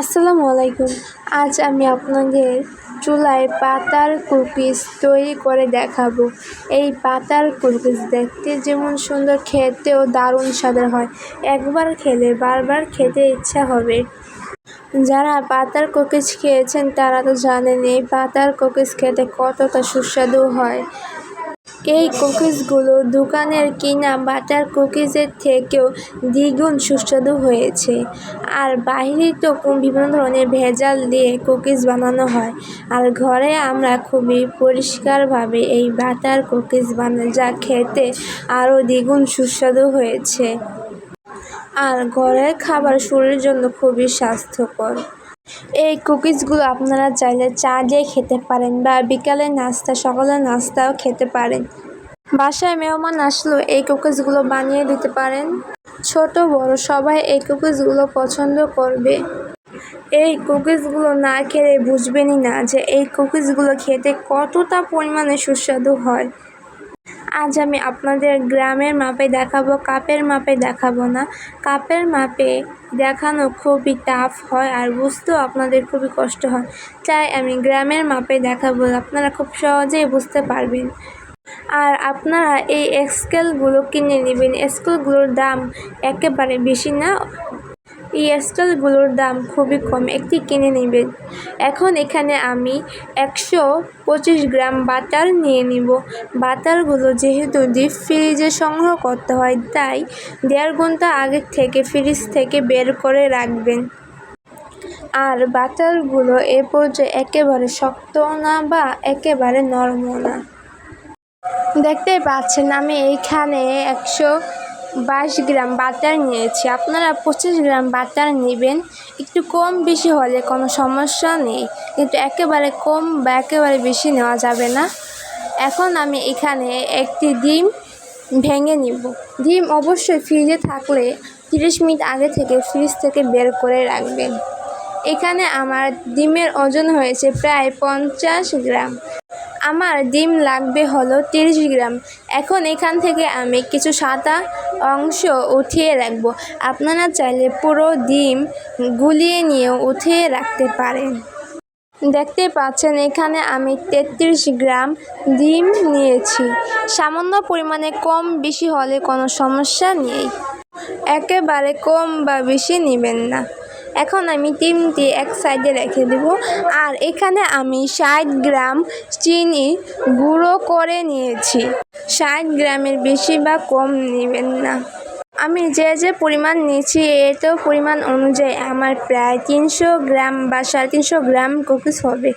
আসসালামু আলাইকুম। আজ আমি আপনাদের চুলায় পাতার কুকিজ তৈরি করে দেখাবো। এই পাতার কুকিজ দেখতে যেমন সুন্দর, খেতেও দারুণ স্বাদের হয়। একবার খেলে বারবার খেতে ইচ্ছা হবে। যারা পাতার কুকিজ খেয়েছেন তারা তো জানেন, এই পাতার কুকিজ খেতে কতটা সুস্বাদু হয়। এই কুকিজগুলো দোকানের কিনা বাটার কুকিজের থেকেও দ্বিগুণ সুস্বাদু হয়েছে। আর বাইরে তো বিভিন্ন ধরনের ভেজাল দিয়ে কুকিজ বানানো হয়। আর ঘরে আমরা খুবই পরিষ্কারভাবে এই বাটার কুকিজ বানাই, যা খেতে আরও দ্বিগুণ সুস্বাদু হয়েছে। আর ঘরের খাবার শরীরের জন্য খুবই স্বাস্থ্যকর। এই কুকিজগুলো আপনারা চাইলে চা দিয়ে খেতে পারেন বা বিকালের নাস্তা, সকালের নাস্তাও খেতে পারেন। বাসায় মেহমান আসলেও এই কুকিজগুলো বানিয়ে দিতে পারেন। ছোট, বড়, সবাই এই কুকিজগুলো পছন্দ করবে। এই কুকিজগুলো না খেলে বুঝবেনই না যে এই কুকিজগুলো খেতে কতটা পরিমাণে সুস্বাদু হয়। আজ আমি আপনাদের গ্রামের মাপে দেখাবো, কাপের মাপে দেখাবো না। কাপের মাপে দেখানো খুবই টাফ হয় আর বুঝতেও আপনাদের খুবই কষ্ট হয়। তাই আমি গ্রামের মাপে দেখাবো, আপনারা খুব সহজেই বুঝতে পারবেন। আর আপনারা এই স্কেলগুলো কিনে নেবেন। স্কেলগুলোর দাম একেবারে বেশি না এই স্কেলগুলোর দাম খুবই কম, একটি কিনে নেবেন এখন এখানে আমি একশো পঁচিশ গ্রাম বাটার নিয়ে নিব। বাটারগুলো যেহেতু ডিপ ফ্রিজে সংগ্রহ করতে হয়, তাই দেড় ঘণ্টা আগে থেকে ফ্রিজ থেকে বের করে রাখবেন। আর বাটারগুলো এ পর্যায়ে একেবারে শক্ত না বা একেবারে নরমও না। দেখতেই পাচ্ছেন, আমি এইখানে একশো বাইশ গ্রাম বাটার নিয়েছি। আপনারা পঁচিশ গ্রাম বাটার নেবেন। একটু কম বেশি হলে কোনো সমস্যা নেই। কিন্তু একেবারে কম বা একেবারে বেশি নেওয়া যাবে না। এখন আমি এখানে একটি ডিম ভেঙে নিব। ডিম অবশ্যই ফ্রিজে থাকলে তিরিশ মিনিট আগে থেকে ফ্রিজ থেকে বের করে রাখবেন। এখানে আমার ডিমের ওজন হয়েছে প্রায় পঞ্চাশ গ্রাম। আমার ডিম লাগবে হলো তিরিশ গ্রাম। এখন এখান থেকে আমি কিছু সাদা অংশ উঠিয়ে রাখব। আপনারা চাইলে পুরো ডিম গুলিয়ে নিয়েও উঠিয়ে রাখতে পারেন। দেখতে পাচ্ছেন, এখানে আমি তেত্রিশ গ্রাম ডিম নিয়েছি। সামান্য পরিমাণে কম বেশি হলে কোনো সমস্যা নেই। একেবারে কম বা বেশি নেবেন না। এখন আমি তিনটি এক সাইডে রেখে দেব। আর এখানে আমি ষাট গ্রাম চিনি গুঁড়ো করে নিয়েছি। ষাট গ্রামের বেশি বা কম নেবেন না। আমি যে যে পরিমাণ নিয়েছি এতেও পরিমাণ অনুযায়ী আমার প্রায় তিনশো গ্রাম বা সাড়ে তিনশো গ্রাম কুকিস হবে।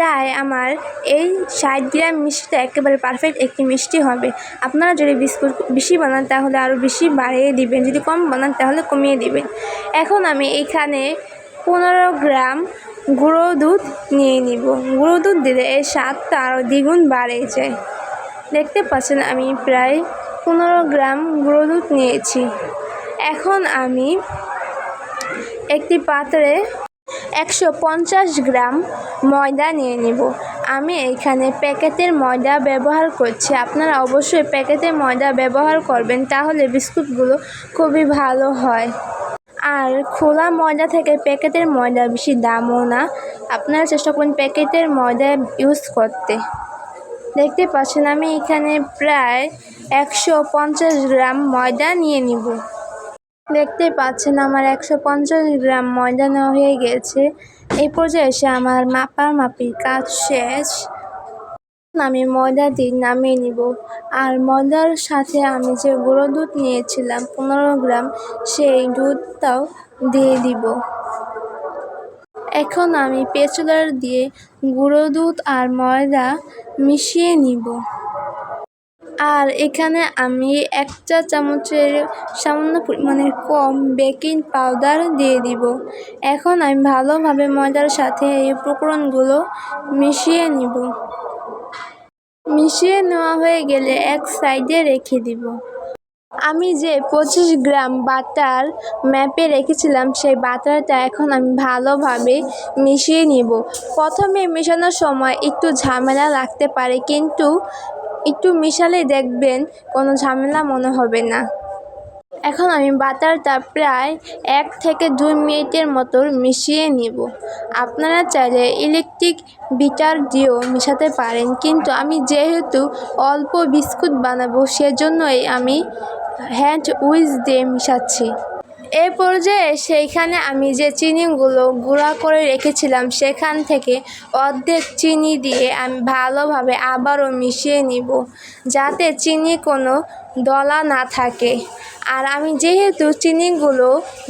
তাই আমার এই ষাট গ্রাম মিষ্টিটা একেবারে পারফেক্ট একটি মিষ্টি হবে। আপনারা যদি বিস্কুট বেশি বানান, তাহলে আরও বেশি বাড়িয়ে দিবেন। যদি কম বানান, তাহলে কমিয়ে দিবেন। এখন আমি এখানে পনেরো গ্রাম গুঁড়ো দুধ নিয়ে নিব। গুঁড়ো দুধ দিলে এর স্বাদটা আরও দ্বিগুণ বাড়ে যায় দেখতে পাচ্ছেন, আমি প্রায় পনেরো গ্রাম গুঁড়ো দুধ নিয়েছি। এখন আমি একটি পাত্রে একশো পঞ্চাশ গ্রাম ময়দা নিয়ে নিব। আমি এখানে প্যাকেটের ময়দা ব্যবহার করছি। আপনারা অবশ্যই প্যাকেটের ময়দা ব্যবহার করবেন, তাহলে বিস্কুটগুলো খুবই ভালো হয়। আর খোলা ময়দা থেকে প্যাকেটের ময়দা বেশি দামও না। আপনারা চেষ্টা করুন প্যাকেটের ময়দা ইউজ করতে। দেখতে পাচ্ছেন, আমি এখানে প্রায় একশো পঞ্চাশ গ্রাম ময়দা নিয়ে নিব। দেখতে পাচ্ছেন আমার একশো পঞ্চাশ গ্রাম ময়দা নেওয়া হয়ে গেছে। এই পর্যায়ে এসে আমার মাপার মাপির কাজ শেষ। আমি ময়দা দিয়ে নামিয়ে নিব। আর ময়দার সাথে আমি যে গুঁড়ো দুধ নিয়েছিলাম, পনেরো গ্রাম, সেই দুধটাও দিয়ে দিব। এখন আমি পেঁচুলার দিয়ে গুঁড়ো দুধ আর ময়দা মিশিয়ে নিব। আর এখানে আমি এক চা চামচের সামান্য পরিমাণের কম বেকিং পাউডার দিয়ে দিব। এখন আমি ভালোভাবে ময়দার সাথে এই উপকরণগুলো মিশিয়ে নিব। মিশিয়ে নেওয়া হয়ে গেলে এক সাইডে রেখে দিব। আমি যে পঁচিশ গ্রাম বাটার ম্যাপে রেখেছিলাম, সেই বাটারটা এখন আমি ভালোভাবে মিশিয়ে নিব। প্রথমে মেশানোর সময় একটু ঝামেলা লাগতে পারে, কিন্তু একটু মিশালে দেখবেন, কোনো ঝামেলা মনে হবে না। এখন আমি বাটারটা প্রায় এক থেকে দুই মিনিটের মতো মিশিয়ে নিব। আপনারা চাইলে ইলেকট্রিক বিটার দিয়েও মেশাতে পারেন, কিন্তু আমি যেহেতু অল্প বিস্কুট বানাবো, সেজন্যই আমি হ্যান্ড উইচ দিয়ে মিশাচ্ছি। এ পর্যায়ে সেইখানে আমি যে চিনিগুলো গুঁড়া করে রেখেছিলাম, সেখান থেকে অর্ধেক চিনি দিয়ে আমি ভালোভাবে আবারও মিশিয়ে নিব, যাতে চিনি কোনো দলা না থাকে। আর আমি যেহেতু চিনিগুলো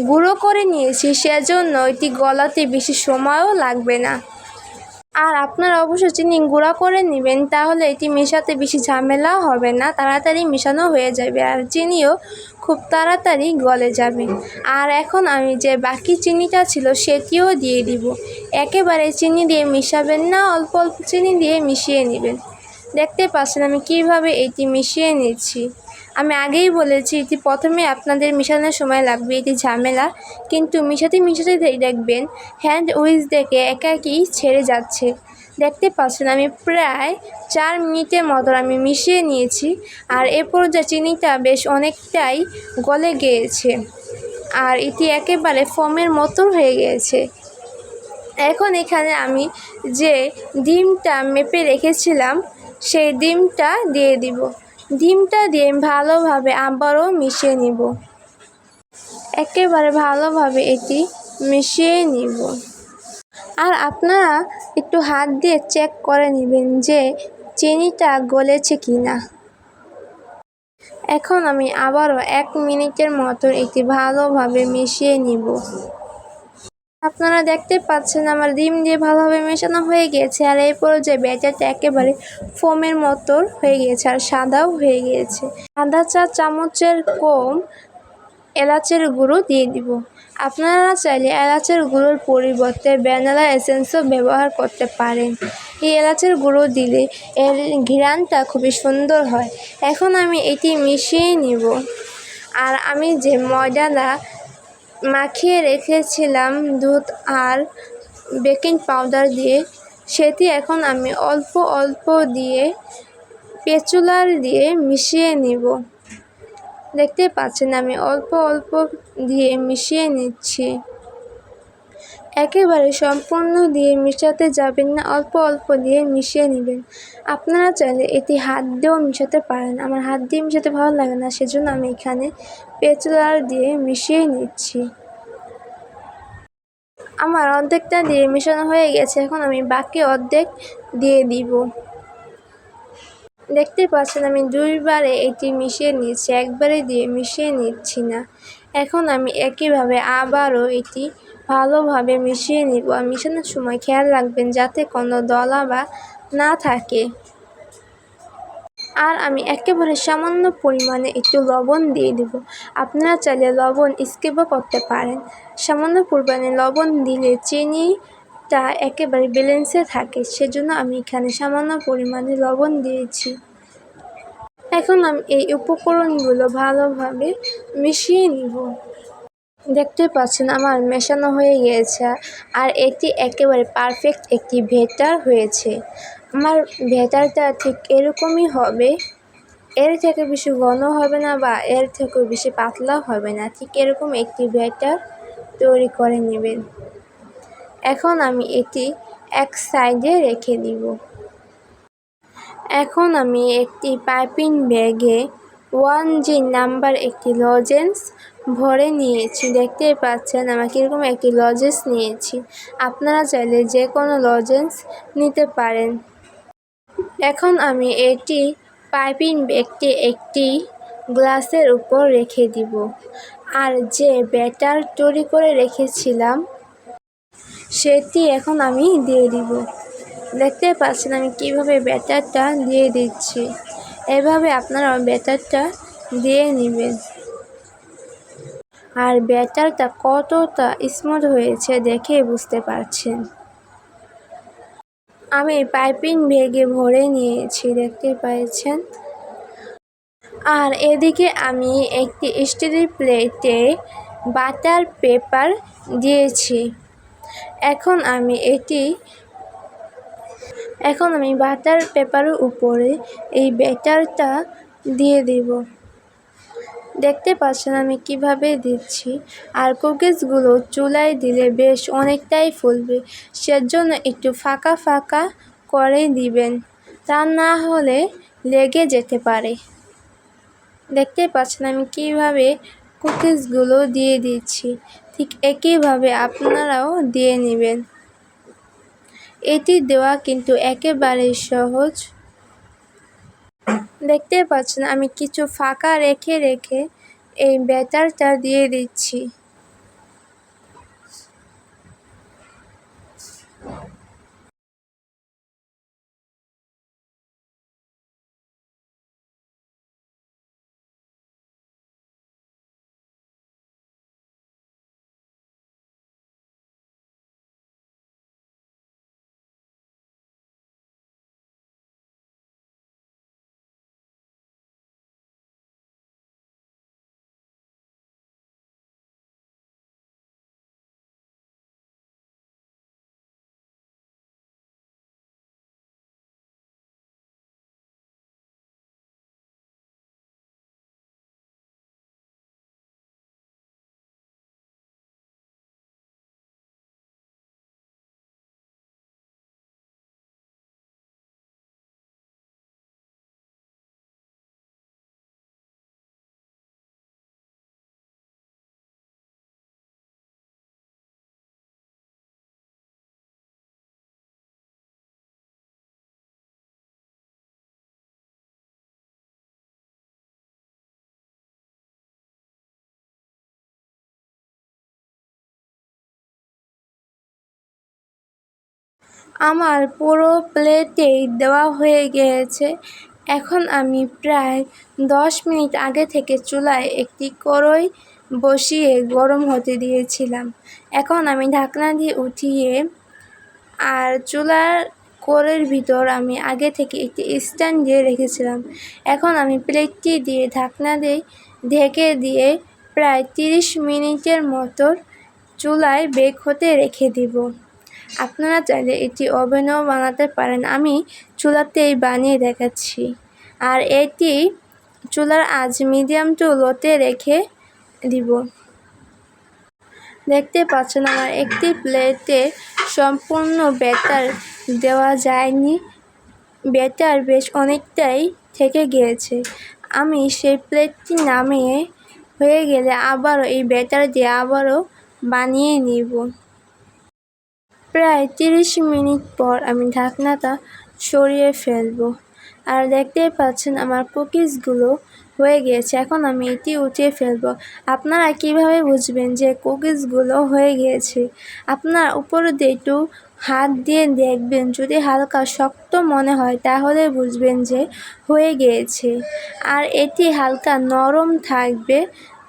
গুঁড়ো করে নিয়েছি, সেজন্য এটি গলাতে বেশি সময়ও লাগবে না। আর আপনারা অবশ্যই চিনি গুঁড়া করে নেবেন, তাহলে এটি মেশাতে বেশি ঝামেলা হবে না, তাড়াতাড়ি মেশানো হয়ে যাবে আর চিনিও খুব তাড়াতাড়ি গলে যাবে। আর এখন আমি যে বাকি চিনিটা ছিল সেটিও দিয়ে দিব। একেবারে চিনি দিয়ে মিশাবেন না, অল্প অল্প চিনি দিয়ে মিশিয়ে নেবেন। দেখতে পাচ্ছেন আমি কীভাবে এটি মিশিয়ে নিচ্ছি। আমি আগেই বলেছি এটি প্রথমে আপনাদের মেশানোর সময় লাগবে এটি ঝামেলা, কিন্তু মিশাতে মিশাতে দেখবেন হ্যান্ড উইচ দেখে একাকি ছেড়ে যাচ্ছে। দেখতে পাচ্ছেন আমি প্রায় চার মিনিটের মতো আমি মিশিয়ে নিয়েছি আর এ পর্যায়ে চিনিটা বেশ অনেকটাই গলে গিয়েছে আর এটি একেবারে ফোমের মতো হয়ে গিয়েছে। এখন এখানে আমি যে ডিমটা মেপে রেখেছিলাম, সেই ডিমটা দিয়ে দিব। ডিমটা দিয়ে ভালোভাবে আবারও মিশিয়ে নিব। একেবারে ভালোভাবে এটি মিশিয়ে নিব। আর আপনারা একটু হাত দিয়ে চেক করে নেবেন যে চিনিটা গলেছে কি না এখন আমি আবারও এক মিনিটের মতো এটি ভালোভাবে মিশিয়ে নিব। আপনারা দেখতে পাচ্ছেন আমার ডিম দিয়ে ভালোভাবে মেশানো হয়ে গিয়েছে আর এই পর্যায়ে ব্যাটারটা একেবারে ফোমের মতো হয়ে গিয়েছে আর সাদাও হয়ে গিয়েছে আধা চা চামচের কম এলাচের গুঁড়ো দিয়ে দিব। আপনারা চাইলে এলাচের গুঁড়োর পরিবর্তে ভ্যানিলা এসেন্সও ব্যবহার করতে পারেন। এই এলাচের গুঁড়ো দিলে এর ঘিরানটা খুবই সুন্দর হয়। এখন আমি এটি মিশিয়ে নিব। আর আমি যে ময়দাটা মাখিয়ে রেখেছিলাম দুধ আর বেকিং পাউডার দিয়ে। সেটি এখন আমি অল্প অল্প দিয়ে পেচুলার দিয়ে মিশিয়ে নিব। দেখতে পাচ্ছেন, আমি অল্প অল্প দিয়ে মিশিয়ে নিচ্ছি। একেবারে সম্পূর্ণ দিয়ে মিশাতে যাবেন না, অল্প অল্প দিয়ে মিশিয়ে নেবেন। আপনারা চাইলে এটি হাত দিয়েও মিশাতে পারেন। আমার হাত দিয়ে মিশাতে ভালো লাগে না, সেজন্য আমি এখানে পেঁচলার দিয়ে মিশিয়ে নিচ্ছি। আমার অর্ধেকটা দিয়ে মেশানো হয়ে গেছে, এখন আমি বাকি অর্ধেক দিয়ে দিব। দেখতে পাচ্ছেন, আমি দুইবারে এটি মিশিয়ে নিচ্ছি একবারে দিয়ে মিশিয়ে নিচ্ছি না। এখন আমি একইভাবে আবারও এটি ভালোভাবে মিশিয়ে নিব আর মিশানোর সময় খেয়াল রাখবেন যাতে কোনো দলা বা না থাকে। আর আমি একেবারে সামান্য পরিমাণে একটু লবণ দিয়ে দেব। আপনারা চাইলে লবণ স্কিপও করতে পারেন। সামান্য পরিমাণে লবণ দিলে চিনিটা একেবারে ব্যালেন্সে থাকে। সেজন্য আমি এখানে সামান্য পরিমাণে লবণ দিয়েছি। এখন আমি এই উপকরণগুলো ভালোভাবে মিশিয়ে নিব। দেখতে পাচ্ছেন আমার মেশানো হয়ে গিয়েছে আর এটি একেবারে পারফেক্ট একটি ভেটার হয়েছে। আমার ভেটারটা ঠিক এরকমই হবে। এর থেকে বেশি ঘন হবে না বা এর থেকেও বেশি পাতলা হবে না। ঠিক এরকম একটি ব্যাটার তৈরি করে নেবেন। এখন আমি এটি এক সাইডে রেখে দিব। এখন আমি একটি পাইপিং ব্যাগে ওয়ান জি নাম্বার একটি লজেন্স ভরে নিয়েছি। দেখতে পাচ্ছেন আমার কীরকম একটি লজেন্স নিয়েছি। আপনারা চাইলে যে কোনো লজেন্স নিতে পারেন। এখন আমি এটি পাইপিং ব্যাগটি একটি গ্লাসের উপর রেখে দিব। আর যে ব্যাটার তৈরি করে রেখেছিলাম, সেটি এখন আমি দিয়ে দিব। দেখতে পাচ্ছেন, আমি কীভাবে ব্যাটারটা দিয়ে দিচ্ছি। এভাবে আপনারা ব্যাটারটা দিয়ে নেবেন। আর ব্যাটারটা কতটা স্মুথ হয়েছে দেখে বুঝতে পারছেন। আমি পাইপিং ভেগে ভরে নিয়েছি, দেখতে পাচ্ছেন? আর এদিকে আমি একটি স্টিলের প্লেটে বাটার পেপার দিয়েছি। এখন আমি এটি, এখন আমি বাটার পেপারের উপরে এই ব্যাটারটা দিয়ে দেব। দেখতে পাচ্ছেন আমি কীভাবে দিচ্ছি। আর কুকিজগুলো চুলায় দিলে বেশ অনেকটাই ফুলবে। সেজন্য একটু ফাঁকা ফাঁকা করে দিবেন। তা না হলে লেগে যেতে পারে। দেখতে পাচ্ছেন আমি কীভাবে কুকিজগুলো দিয়ে দিচ্ছি। ঠিক একইভাবে আপনারাও দিয়ে নেবেন। এটি দেওয়া কিন্তু একেবারেই সহজ। দেখতে পাচ্ছেন আমি কিছু ফাঁকা রেখে রেখে এই ব্যাটারটা দিয়ে দিচ্ছি। আমার পুরো প্লেটেই দেওয়া হয়ে গিয়েছে। এখন আমি প্রায় দশ মিনিট আগে থেকে চুলায় একটি কড়াই বসিয়ে গরম হতে দিয়েছিলাম। এখন আমি ঢাকনা দিয়ে উঠিয়ে আর চুলার কোরের ভিতর আমি আগে থেকে একটি স্ট্যান্ড দিয়ে রেখেছিলাম। এখন আমি প্লেটটি দিয়ে ঢাকনা দিয়ে ঢেকে দিয়ে প্রায় তিরিশ মিনিটের মতো চুলায় বেক হতে রেখে দিব। আপনারা চাইলে এটি ওভেনেও বানাতে পারেন। আমি চুলাতেই বানিয়ে দেখাচ্ছি। আর এটি চুলার আজ মিডিয়াম টু লোতে রেখে দিব। দেখতে পাচ্ছেন, আমার একটি প্লেটে সম্পূর্ণ ব্যাটার দেওয়া যায়নি। ব্যাটার বেশ অনেকটাই থেকে গিয়েছে। আমি সেই প্লেটটি নামিয়ে হয়ে গেলে আবারও এই ব্যাটার দিয়ে আবারও বানিয়ে নিব। প্রায় তিরিশ মিনিট পর আমি ঢাকনাটা সরিয়ে ফেলব। আর দেখতেই পাচ্ছেন আমার কুকিজগুলো হয়ে গিয়েছে। এখন আমি এটি উঠিয়ে ফেলব। আপনারা কীভাবে বুঝবেন যে কুকিজগুলো হয়ে গিয়েছে? আপনার উপরে দিয়ে একটু হাত দিয়ে দেখবেন। যদি হালকা শক্ত মনে হয়, তাহলে বুঝবেন যে হয়ে গিয়েছে। আর এটি হালকা নরম থাকবে।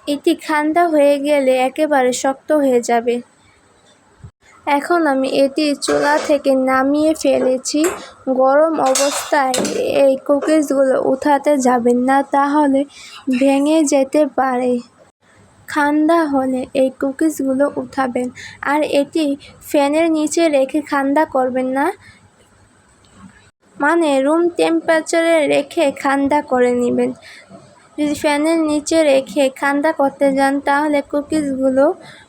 এটি ঠান্ডা হয়ে গেলে একেবারে শক্ত হয়ে যাবে। এখন আমি এটি চুলা থেকে নামিয়ে ফেলেছি। গরম অবস্থায় এই কুকিজগুলো উঠাতে যাবেন না, তাহলে ভেঙে যেতে পারে। ঠান্ডা হলে এই কুকিজগুলো উঠাবেন। আর এটি ফ্যানের নিচে রেখে ঠান্ডা করবেন না। মানে রুম টেম্পারেচারে রেখে ঠান্ডা করে নেবেন। যদি ফ্যানের নিচে রেখে ঠান্ডা করতে যান, তাহলে কুকিজগুলো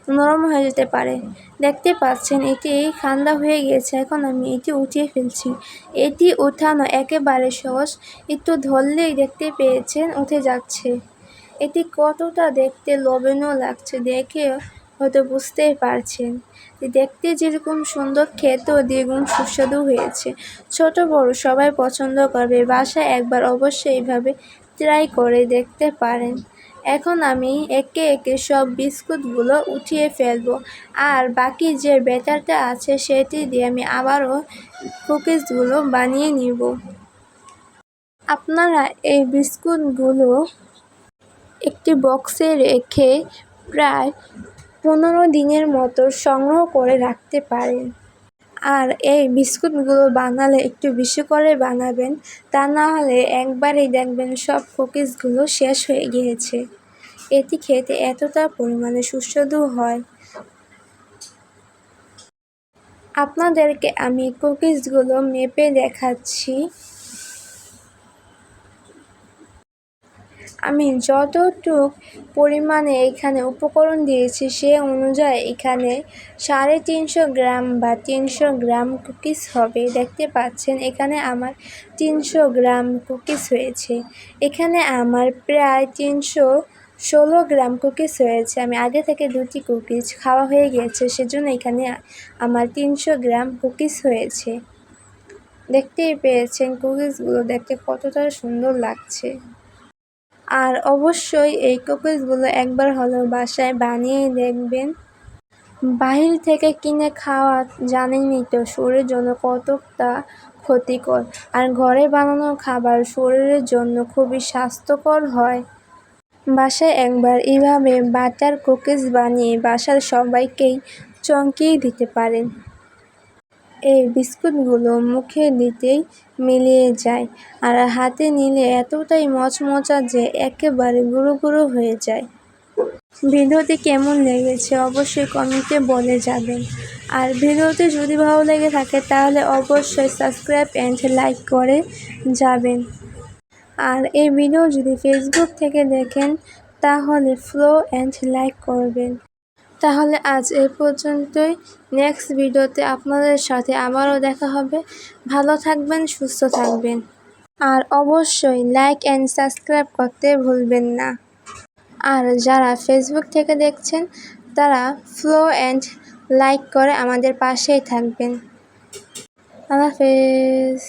নরম হয়ে যেতে পারে। দেখতে পাচ্ছেন, এটি ঠান্ডা হয়ে গিয়েছে এখন আমি এটি উঠিয়ে ফেলছি। এটি উঠানো একেবারে সহজ। একটু ধরলেই দেখতে পেয়েছেন, উঠে যাচ্ছে। এটি কতটা দেখতে লবণও লাগছে দেখে হয়তো বুঝতেই পারছেন। দেখতে যেরকম সুন্দর, খেতেও দ্বিগুণ সুস্বাদু হয়েছে। ছোট বড় সবাই পছন্দ করবে। বাসায় একবার অবশ্যই এইভাবে ট্রাই করে দেখতে পারেন। এখন আমি একে একে সব বিস্কুটগুলো উঠিয়ে ফেলব। আর বাকি যে ব্যাটারটা আছে সেটি দিয়ে আমি আবারও কুকিজগুলো বানিয়ে নিব। আপনারা এই বিস্কুটগুলো একটি বক্সে রেখে প্রায় পনেরো দিনের মতো সংগ্রহ করে রাখতে পারেন। আর এই বিস্কুটগুলো বানালে একটু বেশি করে বানাবেন, তা না হলে একবারেই দেখবেন সব কুকিজগুলো শেষ হয়ে গিয়েছে। এটি খেতে এতটা পরিমাণে সুস্বাদু হয়। আপনাদেরকে আমি কুকিজগুলো মেপে দেখাচ্ছি। আমি যতটুক পরিমাণে এখানে উপকরণ দিয়েছি, সে অনুযায়ী এখানে সাড়ে তিনশো গ্রাম বা তিনশো গ্রাম কুকিজ হবে। দেখতে পাচ্ছেন, এখানে আমার তিনশো গ্রাম কুকিজ হয়েছে। এখানে আমার প্রায় তিনশো ষোলো গ্রাম কুকিজ হয়েছে। আমি আগে থেকে দুটি কুকিজ খাওয়া হয়ে গিয়েছে, সেজন্য এখানে আমার তিনশো গ্রাম কুকিজ হয়েছে। দেখতেই পেয়েছেন কুকিজগুলো দেখতে কতটা সুন্দর লাগছে। আর অবশ্যই এই কুকিজগুলো একবার হলেও বাসায় বানিয়ে দেখবেন। বাহির থেকে কিনে খাওয়া জানেনই তো, শরীরের জন্য কতটা ক্ষতিকর। আর ঘরে বানানো খাবার শরীরের জন্য খুবই স্বাস্থ্যকর হয়। বাসায় একবার এইভাবে বাটার কুকিজ বানিয়ে বাসার সবাইকেই চমকিয়ে দিতে পারেন। এই বিস্কুটগুলো মুখে দিতেই মিলিয়ে যায় আর হাতে নিলে এতটাই মচমচা যে একেবারে গুঁড়ো গুঁড়ো হয়ে যায়। ভিডিওটি কেমন লেগেছে অবশ্যই কমেন্টে বলে যাবেন আর ভিডিওটি যদি ভালো লেগে থাকে তাহলে অবশ্যই সাবস্ক্রাইব অ্যান্ড লাইক করে যাবেন। আর এই ভিডিও যদি ফেসবুক থেকে দেখেন তাহলে ফলো অ্যান্ড লাইক করবেন। তাহলে আজ এই পর্যন্তই। নেক্সট ভিডিওতে আপনাদের সাথে আবারও দেখা হবে। ভালো থাকবেন, সুস্থ থাকবেন। আর অবশ্যই লাইক অ্যান্ড সাবস্ক্রাইব করতে ভুলবেন না। আর যারা ফেসবুক থেকে দেখছেন, তারা ফ্লো অ্যান্ড লাইক করে আমাদের পাশেই থাকবেন। আল্লাহ হাফেজ।